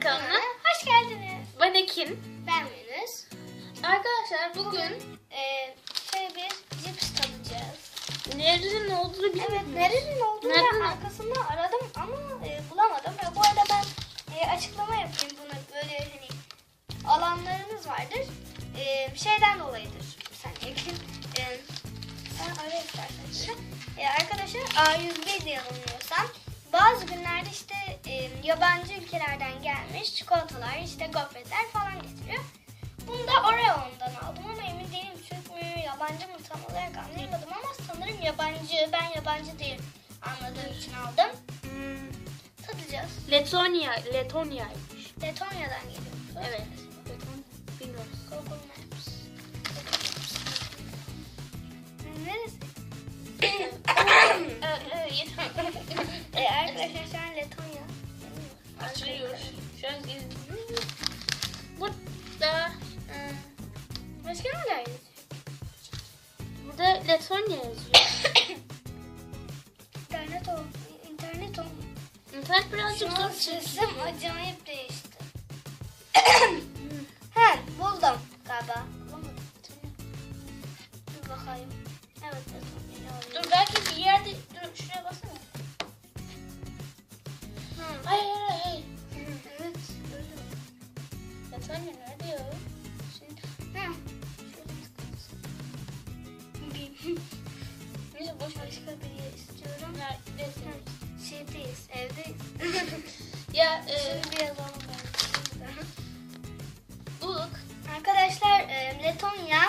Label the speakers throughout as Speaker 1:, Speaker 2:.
Speaker 1: YouTube kanalına.
Speaker 2: Hoş geldiniz.
Speaker 1: Ben Ekin.
Speaker 2: Ben Venüs.
Speaker 1: Arkadaşlar bugün
Speaker 2: Ee, şöyle bir cips tadacağız.
Speaker 1: nerenin olduğunu bilmiyorum.
Speaker 2: Evet, nerenin olduğunu ben
Speaker 1: Nereden?
Speaker 2: arkasında aradım ama e, bulamadım. E, bu arada ben e, açıklama yapayım bunu. Böyle hani alanlarınız vardır. E, şeyden dolayıdır. Sen Ekin. E, sen ara istersen. E, arkadaşlar A101 diye yanılmıyorsam bazı günlerde işte e, yabancı ülkelerden gelmiş çikolatalar, işte gofretler falan getiriyor. Bunu da Oreo'ndan aldım ama emin değilim Türk mü, yabancı mı tam olarak anlayamadım ama sanırım yabancı. Ben yabancı değil anladığım için aldım.
Speaker 1: Hmm,
Speaker 2: Tadacağız.
Speaker 1: Letonya, Letonya'ymış.
Speaker 2: Letonya'dan geliyor.
Speaker 1: Evet. Letonya. Bilmiyorum.
Speaker 2: Google Maps. Neresi?
Speaker 1: evet, evet.
Speaker 2: e, arkadaşlar şu an Letonya.
Speaker 1: Açılıyor. Şu an geziyoruz. Burada, hmm,
Speaker 2: Başka neler yazıyor?
Speaker 1: burada Letonya yazıyor.
Speaker 2: İnternet ol. İnternet ol.
Speaker 1: İnternet birazcık
Speaker 2: Şu
Speaker 1: zor
Speaker 2: an
Speaker 1: çekiyor.
Speaker 2: sesim acayip değişti. He buldum galiba. Bulamadım. Bir bakayım. Evet Letonya.
Speaker 1: Dur belki bir yerde, dur şuraya baksana. Letonya nerede ya?
Speaker 2: Şimdi, tıklasın.
Speaker 1: Neyse
Speaker 2: evdeyiz.
Speaker 1: Ya bulduk.
Speaker 2: Arkadaşlar e, Letonya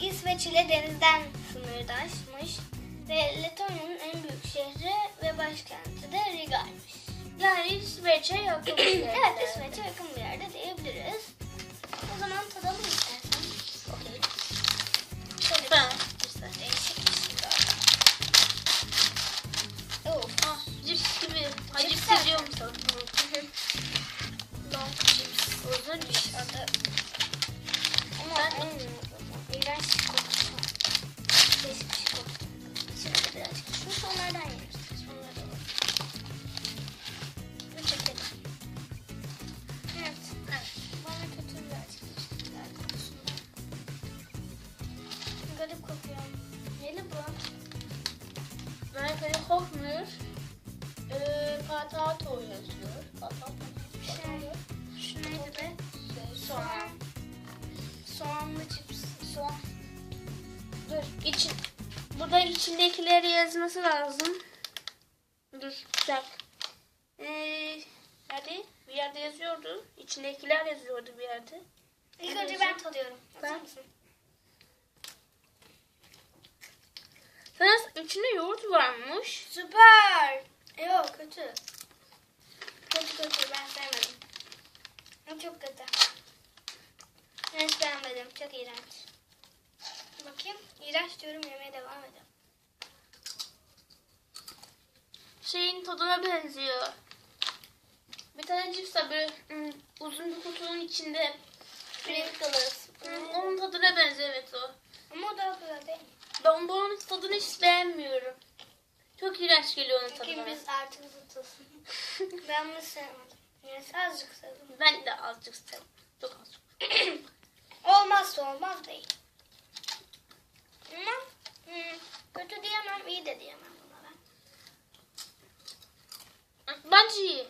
Speaker 2: İsveç ile denizden sınırdaşmış ve Letonya'nın en büyük şehri ve başkenti de Riga'ymış.
Speaker 1: Yani İsveç'e yakın bir yerde.
Speaker 2: Evet İsveç'e yakın bir yerde diyebiliriz. O zaman tadalım istersen.
Speaker 1: Okey.
Speaker 2: Şöyle
Speaker 1: Ben.
Speaker 2: şey. Of.
Speaker 1: Ah, cips gibi. Acı
Speaker 2: Cips
Speaker 1: seviyorum sanırım.
Speaker 2: Neli bu?
Speaker 1: Ben böyle kokmuyor. Ee, patato yazıyor. Patato.
Speaker 2: Şey, şu neydi be?
Speaker 1: Şey,
Speaker 2: Soğan.
Speaker 1: soğan.
Speaker 2: Soğanlı cips. Soğan.
Speaker 1: Dur. İçin, burada içindekileri yazması lazım. Dur. Güzel. Ee, nerede? Bir yerde yazıyordu. İçindekiler yazıyordu bir yerde.
Speaker 2: İlk önce ben tadıyorum. Hazır
Speaker 1: Ben-
Speaker 2: mısın?
Speaker 1: Sana içinde yoğurt varmış.
Speaker 2: Süper. Yok kötü. Kötü kötü ben sevmedim. Çok kötü. Ben hiç beğenmedim. Çok iğrenç. Bakayım. İğrenç diyorum yemeye devam edeceğim.
Speaker 1: şeyin tadına benziyor. Bir tane cips var böyle hmm, uzun bir kutunun içinde
Speaker 2: Pringles.
Speaker 1: Hmm, onun tadına benziyor evet o.
Speaker 2: Ama o daha güzel değil mi?
Speaker 1: Ben bunun tadını hiç beğenmiyorum. Çok iğrenç geliyor onun tadı bana.
Speaker 2: biz artık zıtız. ben bunu sevmedim. Neyse azıcık sevdim.
Speaker 1: Ben de azıcık sevdim. Çok az.
Speaker 2: Olmazsa olmaz değil. Ama hmm, kötü diyemem, iyi de diyemem buna ben.
Speaker 1: Bence iyi.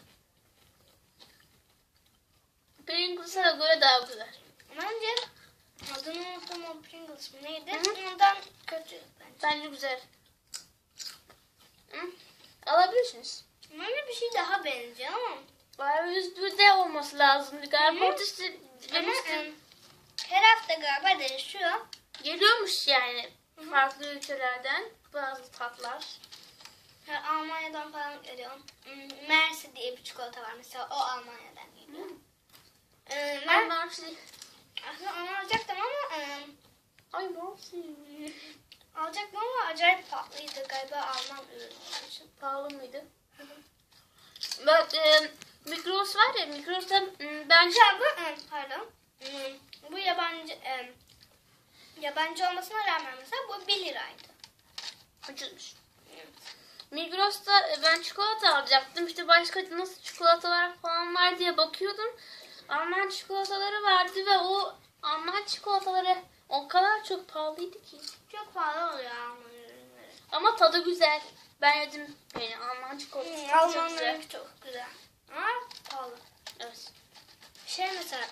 Speaker 1: Pringles'a göre daha güzel.
Speaker 2: Bence adını unuttum o Pringles mi neydi?
Speaker 1: Hı.
Speaker 2: Ondan kötü bence.
Speaker 1: Bence güzel. Hı? Alabilirsiniz.
Speaker 2: Bence bir şey daha benziyor ama.
Speaker 1: Bari 101 de olması lazım. Galiba orada işte demiştim.
Speaker 2: em, her hafta galiba değişiyor.
Speaker 1: Geliyormuş yani farklı ülkelerden bazı tatlar.
Speaker 2: Ha, Almanya'dan falan geliyor. Hmm, Mersi diye bir çikolata var mesela o Almanya'dan geliyor. Ee,
Speaker 1: ben Marsi.
Speaker 2: Aslında onu alacaktım ama em,
Speaker 1: Ay Marsi.
Speaker 2: alacaktım ama acayip pahalıydı galiba Alman ürünü olduğu için.
Speaker 1: Pahalı mıydı? Bak e, Migros var ya Migros'ta m, ben
Speaker 2: Ya bu em, pardon. Hmm, Bu yabancı em, yabancı olmasına rağmen mesela bu 1 liraydı. Evet.
Speaker 1: Migros'ta e, ben çikolata alacaktım. İşte başka nasıl çikolatalar falan var diye bakıyordum. Alman çikolataları vardı ve o Alman çikolataları o kadar çok pahalıydı ki.
Speaker 2: Çok pahalı oluyor Alman ürünleri.
Speaker 1: Ama tadı güzel. Ben yedim yani Alman çikolatası
Speaker 2: Hmm,
Speaker 1: çok güzel.
Speaker 2: Almanların çok güzel. Ama pahalı.
Speaker 1: Evet.
Speaker 2: Şey mesela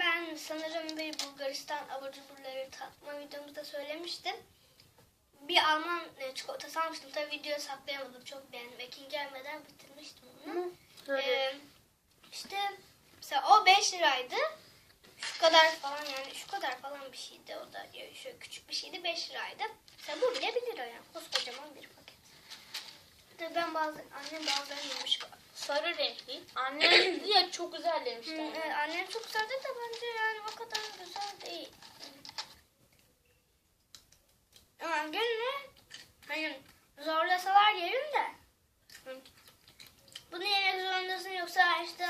Speaker 2: ben sanırım bir Bulgaristan abur cuburları tatma videomuzda söylemiştim. Bir Alman e, çikolatası almıştım. Tabii videoyu saklayamadım. Çok beğendim. Ekin gelmeden bitirmiştim onu.
Speaker 1: Hı, Böyle.
Speaker 2: Ee, işte mesela o 5 liraydı. Şu kadar falan yani şu kadar falan bir şeydi o da. Şöyle küçük bir şeydi 5 liraydı. Mesela bu bile 1 lira yani. Koskocaman bir paket. Tabii ben bazen annem bazen yemiş.
Speaker 1: Sarı renkli. Annem ya çok güzel
Speaker 2: Hı,
Speaker 1: demişti.
Speaker 2: evet, annem çok sevdi de bence yani o kadar güzel değil. Ama gene hani zorlasalar yerim de. Bunu yemek zorundasın yoksa işte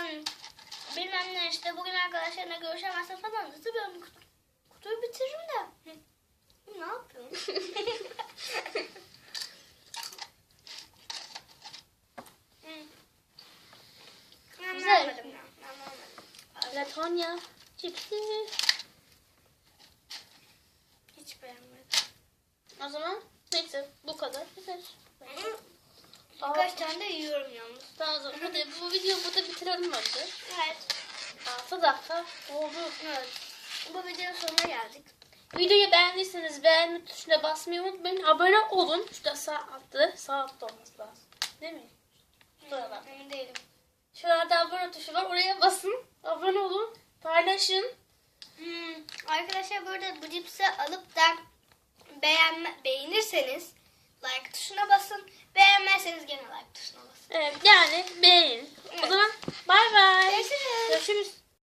Speaker 2: bilmem ne işte bugün arkadaşlarına görüşemezsin falan dese ben kutu, kutuyu bitiririm de. Hı. Ne yapıyorsun?
Speaker 1: Güzel. Latonya cipsi.
Speaker 2: Hiç beğenmedim.
Speaker 1: O zaman neyse bu kadar. Güzel.
Speaker 2: Birkaç tane de yiyorum yalnız.
Speaker 1: O zaman hadi bu videoyu burada bitirelim hadi.
Speaker 2: Evet.
Speaker 1: 6 dakika oldu.
Speaker 2: Evet. Bu videonun sonuna geldik.
Speaker 1: Videoyu beğendiyseniz beğenme tuşuna basmayı unutmayın. Abone olun. Şurada sağ altta, sağ altta olması lazım. Değil mi? Şurada.
Speaker 2: Emin değilim.
Speaker 1: Şurada abone tuşu var. Oraya basın. Abone olun. Paylaşın.
Speaker 2: Hmm. Arkadaşlar burada bu cipsi alıp da beğenme, beğenirseniz like tuşuna basın. Beğenmezseniz gene like tuşuna basın.
Speaker 1: Evet yani beğenin. O zaman bay bay. Görüşürüz. Görüşürüz.